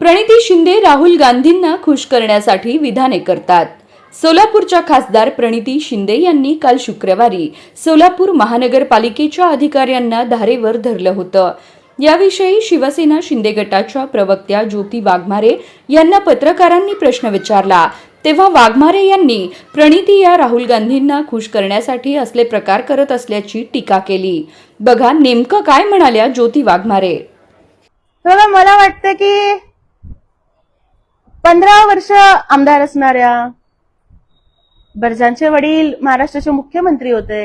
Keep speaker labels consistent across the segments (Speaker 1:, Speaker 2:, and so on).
Speaker 1: प्रणिती शिंदे राहुल गांधींना खुश करण्यासाठी विधाने करतात. सोलापूरच्या खासदार प्रणिती शिंदे यांनी काल शुक्रवारी सोलापूर महानगरपालिकेच्या अधिकाऱ्यांना धारेवर धरलं होतं. याविषयी शिवसेना शिंदे गटाच्या प्रवक्त्या ज्योती वाघमारे यांना पत्रकारांनी प्रश्न विचारला. तेव्हा वाघमारे यांनी प्रणिती या राहुल गांधींना खुश करण्यासाठी असले प्रकार करत असल्याची टीका केली. बघा नेमकं काय म्हणाल्या ज्योती वाघमारे?
Speaker 2: मला वाटतं की पंधरा वर्ष आमदार असणाऱ्या बर्जांचे वडील महाराष्ट्राचे मुख्यमंत्री होते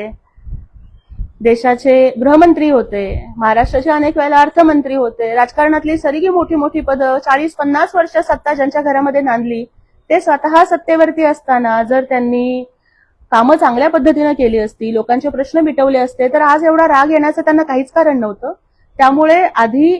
Speaker 2: देशाचे गृहमंत्री होते महाराष्ट्राचे अनेक वेळेला अर्थमंत्री होते राजकारणातली सरीगी मोठी मोठी पदं चाळीस पन्नास वर्ष सत्ता ज्यांच्या घरामध्ये नांदली ते स्वतः सत्तेवरती असताना जर त्यांनी कामं चांगल्या पद्धतीनं केली असती लोकांचे प्रश्न मिटवले असते तर आज एवढा राग येण्याचं त्यांना काहीच कारण नव्हतं. त्यामुळे आधी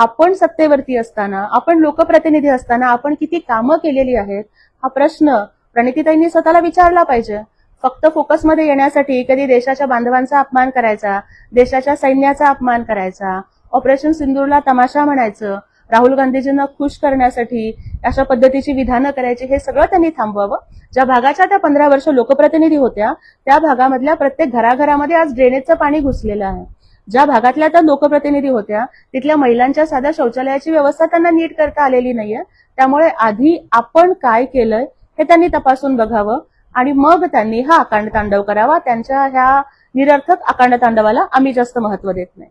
Speaker 2: आपण सत्तेवरती असताना आपण लोकप्रतिनिधी असताना आपण किती कामं केलेली आहेत हा प्रश्न प्रणितीताईंनी स्वतःला विचारला पाहिजे. फक्त फोकसमध्ये येण्यासाठी कधी देशाच्या बांधवांचा अपमान करायचा देशाच्या सैन्याचा अपमान करायचा ऑपरेशन सिंदूरला तमाशा म्हणायचं राहुल गांधीजींना खुश करण्यासाठी अशा पद्धतीची विधानं करायची हे सगळं त्यांनी थांबवावं. ज्या भागाच्या त्या पंधरा वर्ष लोकप्रतिनिधी होत्या त्या भागामधल्या प्रत्येक घराघरामध्ये आज ड्रेनेजचं पाणी घुसलेलं आहे. ज्या भागातल्या त्या लोकप्रतिनिधी होत्या तिथल्या महिलांच्या साध्या शौचालयाची व्यवस्था त्यांना नीट करता आलेली नाहीये. त्यामुळे आधी आपण काय केलंय हे त्यांनी तपासून बघावं आणि मग त्यांनी हा अकांड तांडव करावा. त्यांच्या ह्या निरर्थक अकांड तांडवाला आम्ही जास्त महत्त्व देत नाही.